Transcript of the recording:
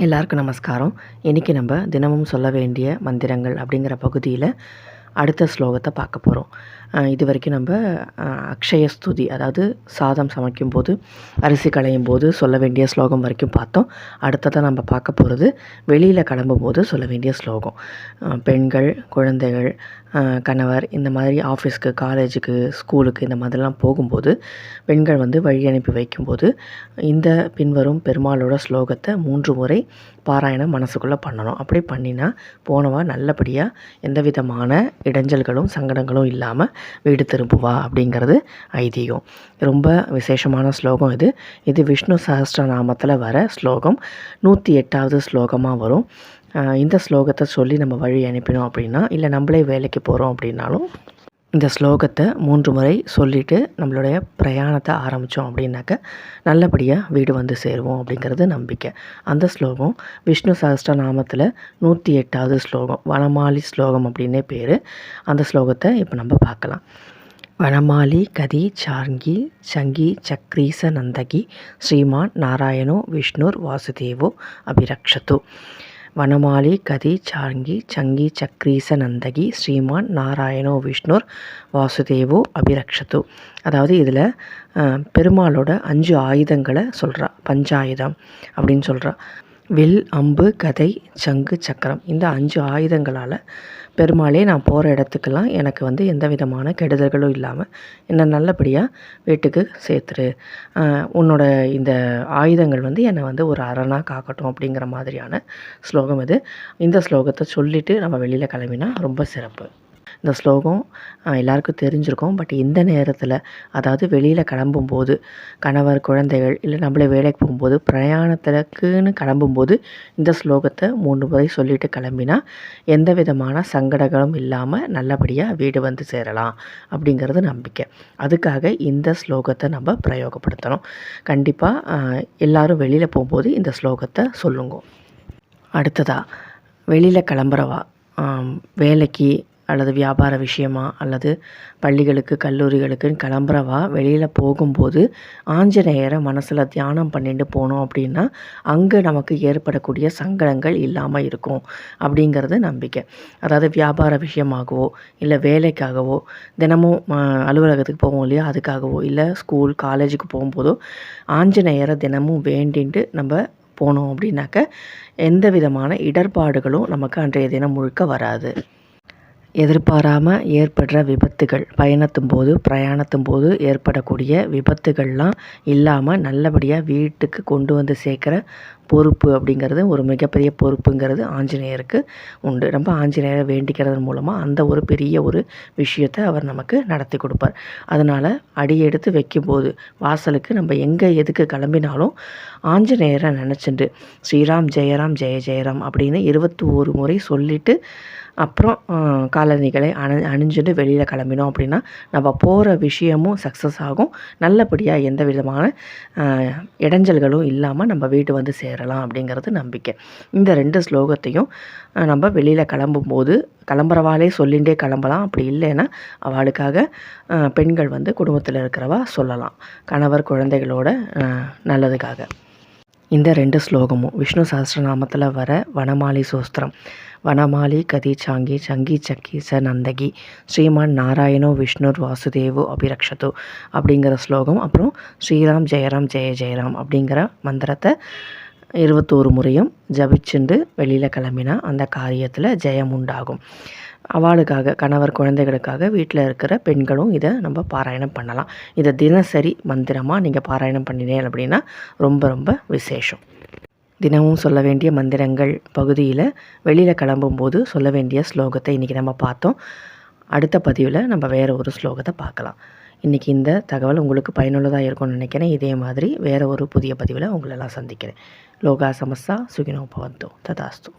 எல்லாருக்கும் நமஸ்காரம். இன்றைக்கி நம்ம தினமும் சொல்ல வேண்டிய மந்திரங்கள் அப்படிங்கிற பகுதியில் அடுத்த ஸ்லோகத்தை பார்க்க போகிறோம் இது வரைக்கும் நம்ம அக்ஷய ஸ்துதி அதாவது சாதம் சமைக்கும்போது அரிசி களையும் போது சொல்ல வேண்டிய ஸ்லோகம் வரைக்கும் பார்த்தோம். அடுத்ததாக நம்ம பார்க்க போகிறது வெளியில் கிளம்பும்போது சொல்ல வேண்டிய ஸ்லோகம். பெண்கள் குழந்தைகள் கணவர் இந்த மாதிரி ஆஃபீஸ்க்கு காலேஜுக்கு ஸ்கூலுக்கு இந்த மாதிரிலாம் போகும்போது பெண்கள் வந்து வழி அனுப்பி வைக்கும்போது இந்த பின்வரும் பெருமாளோட ஸ்லோகத்தை மூன்று முறை பாராயணம் மனசுக்குள்ளே பண்ணணும். அப்படி பண்ணினா போனவா நல்லபடியாக எந்த விதமான இடைஞ்சல்களும் சங்கடங்களும் இல்லாமல் வீடு திரும்புவா அப்படிங்கிறது ஐதீகம். ரொம்ப விசேஷமான ஸ்லோகம் இது. இது விஷ்ணு சஹஸ்ரநாமத்தில் வர ஸ்லோகம். நூற்றி எட்டாவது ஸ்லோகமாக வரும். இந்த ஸ்லோகத்தை சொல்லி நம்ம வழி அனுப்பினோம் அப்படின்னா இல்லை நம்மளே வேலைக்கு போகிறோம் அப்படின்னாலும் இந்த ஸ்லோகத்தை மூன்று முறை சொல்லிவிட்டு நம்மளுடைய பிரயாணத்தை ஆரம்பித்தோம் அப்படின்னாக்க நல்லபடியாக வீடு வந்து சேருவோம் அப்படிங்கிறது நம்பிக்கை. அந்த ஸ்லோகம் விஷ்ணு சஹஸ்ரநாமத்தில் நூற்றி எட்டாவது ஸ்லோகம் வனமாலி ஸ்லோகம் அப்படின்னே பேர். அந்த ஸ்லோகத்தை இப்போ நம்ம பார்க்கலாம். வனமாலி கதி சார்ங்கி சங்கி சக்ரீச நந்தகி ஸ்ரீமான் நாராயணோ விஷ்ணுர் வாசுதேவோ அபிரக்ஷத்து. வனமாலி கதி சார்ங்கி சங்கி சக்ரீச நந்தகி ஸ்ரீமான் நாராயணோ விஷ்ணுர் வாசுதேவோ அபிரக்ஷத்து. அதாவது இதில் பெருமாளோட அஞ்சு ஆயுதங்களை சொல்கிறா பஞ்சாயுதம் அப்படின்னு சொல்கிறா வில் அம்பு கதை சங்கு சக்கரம் இந்த அஞ்சு ஆயுதங்களால் பெருமாளே நான் போகிற இடத்துக்கெல்லாம் எனக்கு வந்து எந்த விதமான கெடுதல்களும் இல்லாமல் என்னை நல்லபடியாக வீட்டுக்கு சேர்த்துரு. உன்னோட இந்த ஆயுதங்கள் வந்து என்னை வந்து ஒரு அரணாக காக்கட்டும் அப்படிங்கிற மாதிரியான ஸ்லோகம் இது. இந்த ஸ்லோகத்தை சொல்லிவிட்டு நம்ம வெளியில் கிளம்பினா ரொம்ப சிறப்பு. இந்த ஸ்லோகம் எல்லாருக்கும் தெரிஞ்சிருக்கும். பட் இந்த நேரத்தில் அதாவது வெளியில் கிளம்பும்போது கணவர் குழந்தைகள் இல்லை நம்மளே வேலைக்கு போகும்போது பிரயாணத்துக்குன்னு கிளம்பும்போது இந்த ஸ்லோகத்தை மூணு முறை சொல்லிட்டு கிளம்பினா எந்த விதமான சங்கடங்களும் இல்லாமல் நல்லபடியாக வீடு வந்து சேரலாம் அப்படிங்கிறது நம்பிக்கை. அதுக்காக இந்த ஸ்லோகத்தை நம்ம பிரயோகப்படுத்தணும். கண்டிப்பாக எல்லாரும் வெளியில் போகும்போது இந்த ஸ்லோகத்தை சொல்லுங்க. அடுத்ததாக வெளியில் கிளம்புறவா வேலைக்கு அல்லது வியாபார விஷயமா அல்லது பள்ளிகளுக்கு கல்லூரிகளுக்குன்னு கிளம்புறவா வெளியில் போகும்போது ஆஞ்சநேயரை மனசில் தியானம் பண்ணிட்டு போனோம் அப்படின்னா அங்கே நமக்கு ஏற்படக்கூடிய சங்கடங்கள் இல்லாமல் இருக்கும் அப்படிங்கிறது நம்பிக்கை. அதாவது வியாபார விஷயமாகவோ இல்லை வேலைக்காகவோ தினமும் அலுவலகத்துக்கு போவோம் இல்லையா அதுக்காகவோ இல்லை ஸ்கூல் காலேஜுக்கு போகும்போதோ ஆஞ்சநேயரை தினமும் வேண்டின்ட்டு நம்ம போனோம் அப்படின்னாக்க எந்த விதமான இடர்பாடுகளும் நமக்கு அன்றைய தினம் முழுக்க வராது. எதிர்பாராமல் ஏற்படுற விபத்துகள். பயணத்தும் போது பிரயாணத்தும் போது ஏற்படக்கூடிய விபத்துகள்லாம் இல்லாமல் நல்லபடியாக வீட்டுக்கு கொண்டு வந்து சேர்க்குற பொறுப்பு அப்படிங்கிறது ஒரு மிகப்பெரிய பொறுப்புங்கிறது ஆஞ்சநேயருக்கு உண்டு. நம்ம ஆஞ்சநேயரை வேண்டிக்கிறது மூலமாக அந்த ஒரு பெரிய ஒரு விஷயத்தை அவர் நமக்கு நடத்தி கொடுப்பார். அதனால் அடியெடுத்து வைக்கும்போது வாசலுக்கு நம்ம எங்கே எதுக்கு கிளம்பினாலும் ஆஞ்சநேயரை நினச்சிண்டு ஸ்ரீராம் ஜெயராம் ஜெய ஜெயராம் அப்படின்னு இருபத்தி ஒரு முறை சொல்லிவிட்டு அப்புறம் காலணிகளை அணி அணிஞ்சுட்டு வெளியில் கிளம்பினோம் அப்படின்னா நம்ம போகிற விஷயமும் சக்ஸஸ் ஆகும். நல்லபடியாக எந்த விதமான இடைஞ்சல்களும் இல்லாமல் நம்ம வீட்டு வந்து சேரலாம் அப்படிங்கிறது நம்பிக்கை. இந்த ரெண்டு ஸ்லோகத்தையும் நம்ம வெளியில் கிளம்பும்போது கிளம்புறவாளே சொல்லிகிட்டே கிளம்பலாம். அப்படி இல்லைன்னா அவளுக்காக பெண்கள் வந்து குடும்பத்தில் இருக்கிறவா சொல்லலாம். கணவர் குழந்தைகளோட நல்லதுக்காக. இந்த ரெண்டு ஸ்லோகமும் விஷ்ணு சஹஸ்ரநாமத்தில் வர வனமாலி சோஸ்திரம். வனமாலி கதி சாங்கி சங்கி சக்கி ச நந்தகி ஸ்ரீமான் நாராயணோ விஷ்ணுர் வாசுதேவோ அபிரக்ஷது அப்படிங்கிற ஸ்லோகம். அப்புறம் ஸ்ரீராம் ஜெயராம் ஜெய ஜெயராம் அப்படிங்கிற மந்திரத்தை இருபத்தோரு முறையும் ஜபிச்சுண்டு வெளியில் கிளம்பினா அந்த காரியத்தில் ஜெயம் உண்டாகும் அவளுக்காக கணவர் குழந்தைகளுக்காக வீட்டில் இருக்கிற பெண்களும் இதை நம்ம பாராயணம் பண்ணலாம். இதை தினசரி மந்திரமாக நீங்கள் பாராயணம் பண்ணினேன் அப்படின்னா ரொம்ப ரொம்ப விசேஷம். தினமும் சொல்ல வேண்டிய மந்திரங்கள் பகுதியில் வெளியில் கிளம்பும்போது சொல்ல வேண்டிய ஸ்லோகத்தை இன்றைக்கி நம்ம பார்த்தோம். அடுத்த பதிவில் நம்ம வேறு ஒரு ஸ்லோகத்தை பார்க்கலாம். இன்றைக்கி இந்த தகவல் உங்களுக்கு பயனுள்ளதாக இருக்கும்னு நினைக்கிறேன். இதே மாதிரி வேறு ஒரு புதிய பதிவில் உங்களெல்லாம் சந்திக்கிறேன். லோகா சமஸ்தா சுகினோ பவந்தோ ததாஸ்து.